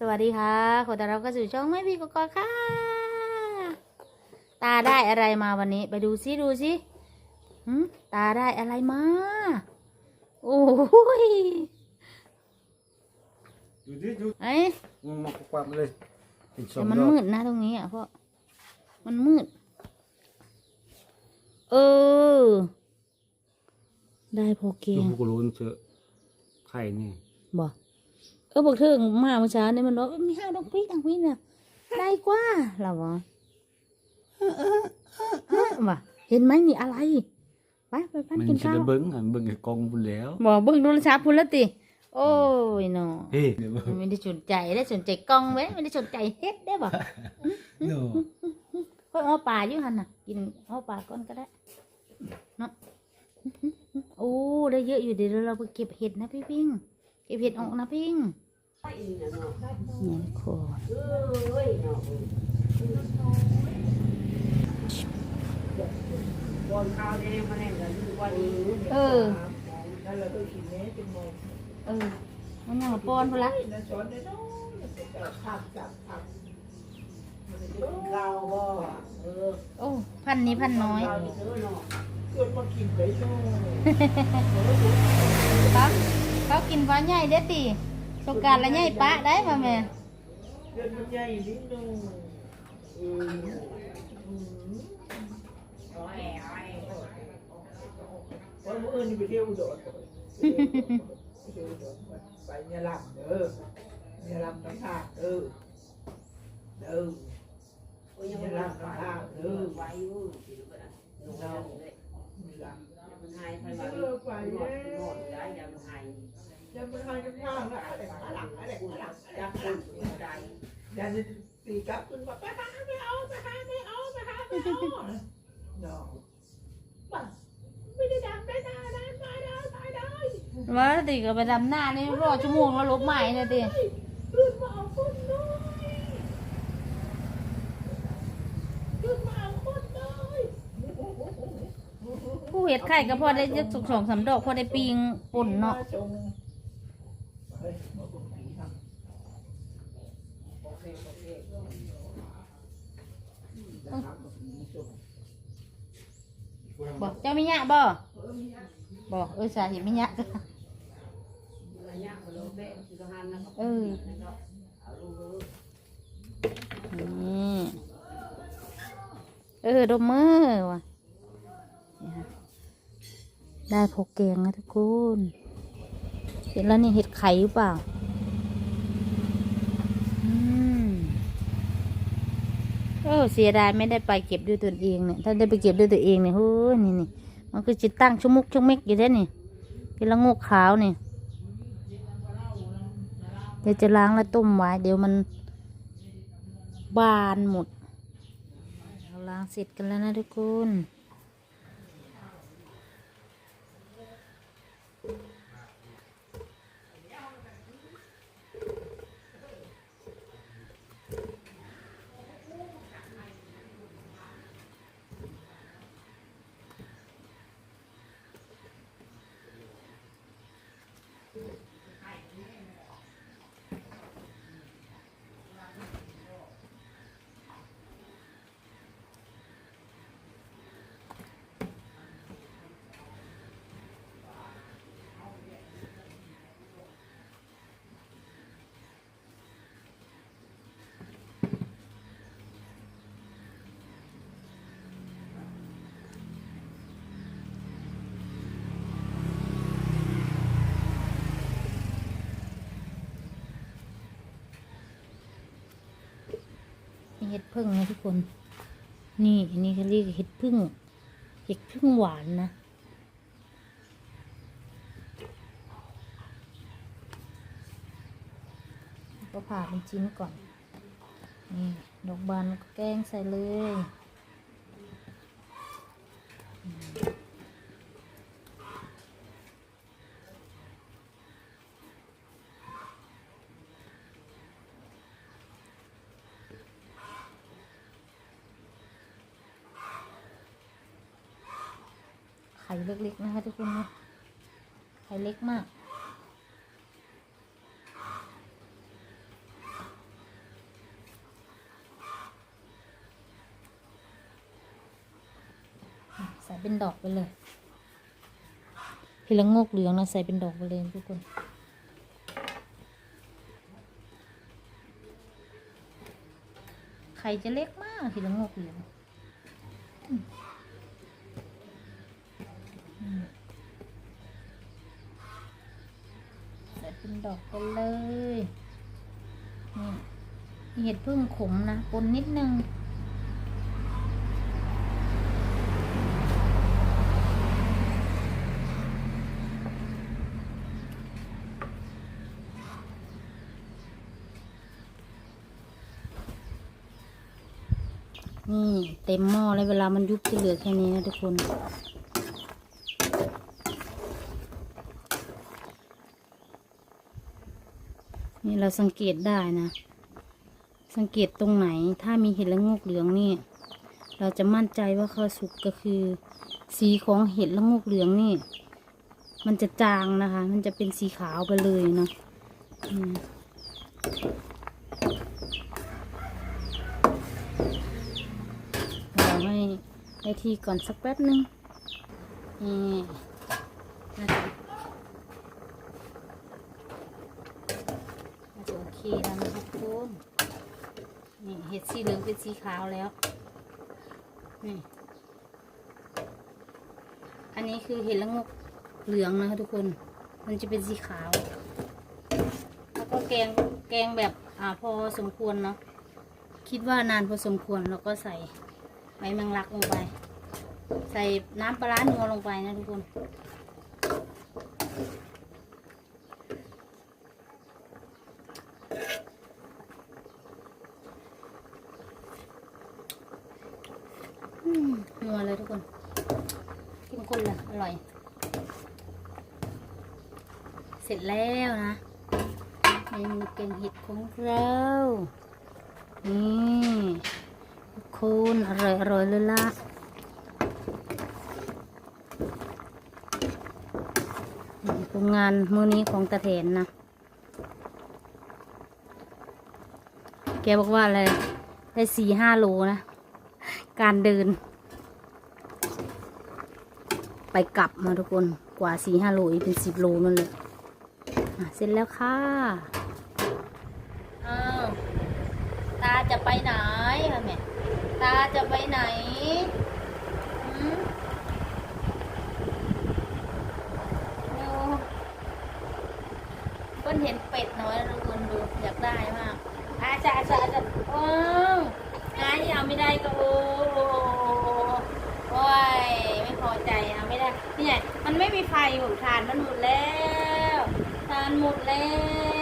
สวัสดีค่ะ ขอต้อนรับเข้าสู่ช่องไม่พี่กกอกค่ะ ตาได้อะไรมาวันนี้ ไปดูซิดูซิหืมตาได้อะไรมา โอ้ยดูดิดูไอ้ยมันมาควักเลยอีกสอแต่งมันดอกมืดนะตรงนี้อะพ่อ มันมืด เออ ได้พอเกดูงพวกรู้เถอะไข่นี่บอ กเออบอกเธอมาเมื่อเช้าเนี่ยมันบอกมีห้าดอกพิกดอกพิกเนี่ยได้กว่าเราบอกว่าเห็นไหมนี่อะไรไปไปไปมันกินจะข้าวได้เบิ้งหันเบิ้งไอ้กองบุญแล้วบอกเบิ่งโทรศัพท์พุ่นละติโอ้ยเนาะเฮ้ยเดี๋ยวเบิ้งไม่ได้สนใจได้สนใจกล้องไว้ไม่ได้สนใจเฮ็ดได้บ่โน่เพิ่นเอาปลาอยู่หั่นน่ะ กินเอาปลาก่อนก็ได้เนาะโอ้ได้เยอะอยู่เดี๋ยวเราไปเก็บเห็ดนะพี่พิงเก็บเห็ดออกนะพิง นี่โคบอลข้าวแดงมาแน่กันคือวันนี้เออแล้วเราก็กินแม่เป็นโมงเออมันยังมาป้อนพุ่นละแล้วช้อนได้น้อยจับผักจับผักมันจะกินข้าวบ่เออโอ้พันนี้พันน้อยข้าวนี่เด้อเนาะเกิดมากินไปโน่ครับเขากินฟ้าใหญ่เด้อ ติสงกรารละใหญ่ปะได้ป่ะแม่เกิดมันใหญ่นิดนึงเออ ว่าติก็ไปดำหน้านี่รอชั่วโมงแล้วลบใหม่นี่ยติขึ้นมาเอาคนน้อยขึ้นมาเอาคนน้อยผู้เห็ดไข่ก็พอได้ยักสุกสองสามดอกพอได้ปิงป่นเนาะบอกเจ้าม่ยะบ่บอกเออสาเหตุไม่ยะ เออนี่เออดมมือว่ะนี่ค่ะได้พกแกงนะทุกคนเห็นแล้วนี่เห็ดไข่หรือเปล่าอืมเออเสียดายไม่ได้ไปเก็บด้วยตัวเองเนี่ยถ้าได้ไปเก็บด้วยตัวเองเนี่ยเฮ้ยนี่นี่มันคือจิตตั้งชั่วมุกชั่วเม็กอยู่ได้นี่เป็นละงกขาวเนี่เดี๋ยวจะล้างแล้วต้มไว้ เดี๋ยวมันบานหมดเราล้างเสร็จกันแล้วนะทุกคน มีเห็ดพึ่งนะทุกคน นี่อันนี้เขาเรียกเห็ดพึ่ง เห็ดพึ่งหวานนะ ก็ผ่าเป็นชิ้นก่อน นี่ดอกบานก็แกงใส่เลย ไข่เล็กๆนะคะทุกคนไข่เล็กมาก ใส่เป็นดอกไปเลยเห็ดละงกเหลืองนะใส่เป็นดอกไปเลยทุกคนไข่จะเล็กมากเห็ดละงกเหลือง ใส่เป็นดอกไปเลย นี่เห็ดพึ่งขมนะปนนิดนึงนี่เต็มหม้อแล้วเวลามันยุบจะเหลือแค่นี้นะทุกคน นี่เราสังเกตได้นะ สังเกตตรงไหน ถ้ามีเห็ดละงกเหลืองนี่ เราจะมั่นใจว่าเขาสุกก็คือ สีของเห็ดละงกเหลืองนี่ มันจะจางนะคะ มันจะเป็นสีขาวไปเลยนะเราให้ให้ทีก่อนสักแป๊บนึงนี่าจะน่าจะโอเคแล้วนะคะทุกคนนี่เห็ด สีเหลืองเป็นสีขาวแล้วนี่อันนี้คือเห็ดละงกเหลืองนะคะทุกคน มันจะเป็นสีขาว แล้วก็แกงแกงแบบอ่าพอสมควรเนาะ คิดว่านานพอสมควรแล้วก็ใส่ใบแมงลักลงไป ใส่น้ำปลาร้านัวลงไปนะทุกคน อืมนัวเลยทุกคนเข้มข้นเลยอร่อย เสร็จแล้วนะเมนูแกงเห็ดของเรานี่ทุกคนอร่อยอร่อยเลยล่ะผลงานมื้อนี้ของตาแถนนะ แกบอกว่าอะไร ได้สี่ห้าโลนะ การเดิน ไปกลับมาทุกคน กว่าสี่ห้าโลอีกเป็นสิบโลนั่นเลย เสร็จแล้วค่ะอ้าวตาจะไปไหนคะแม่ตาจะไปไหนหืมเร็เพิ่นเห็นเป็ดน้อยนะทุกคนดูอยากได้มากอาจะอาจะอาจะว้าวงานที่เอาไม่ได้ก็โอ้โหโอ้ยไม่พอใจเอาไม่ได้นี่ไงมันไม่มีไฟผมทานมันหมดแล้ว ทานหมดแล้ว